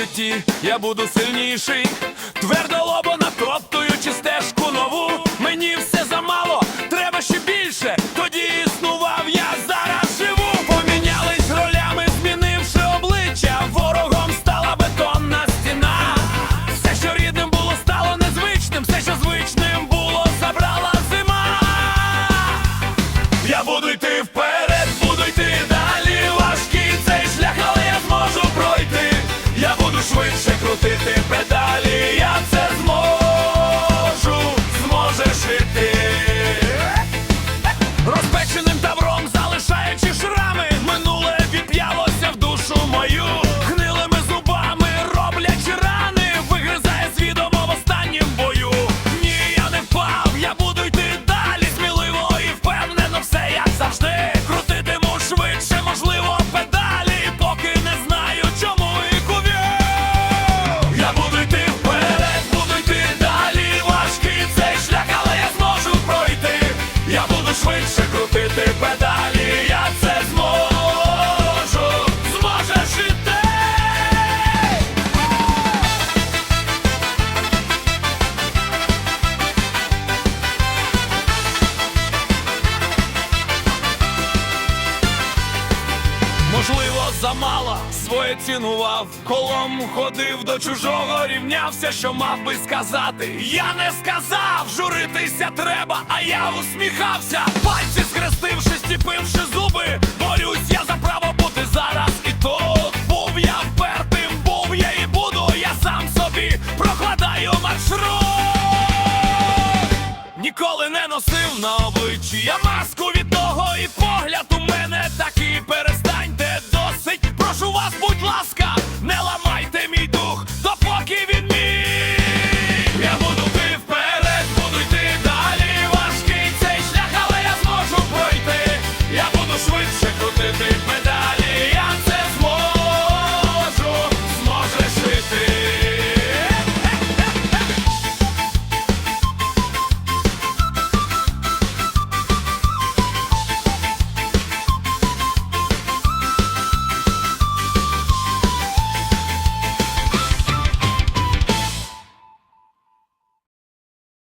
житті. Я буду сильніший, твердо лобо натоптую. switch switch було замало, своє цінував, колом ходив до чужого, рівнявся, що мав би сказати. Я не сказав, журитися треба, а я усміхався. Пальці схрестивши, стіпивши зуби, борюсь я за право бути зараз. І тут був я впертим, був я і буду. Я сам собі прокладаю маршрут. Ніколи не носив на обличчі я маску будь ласка, не ламай.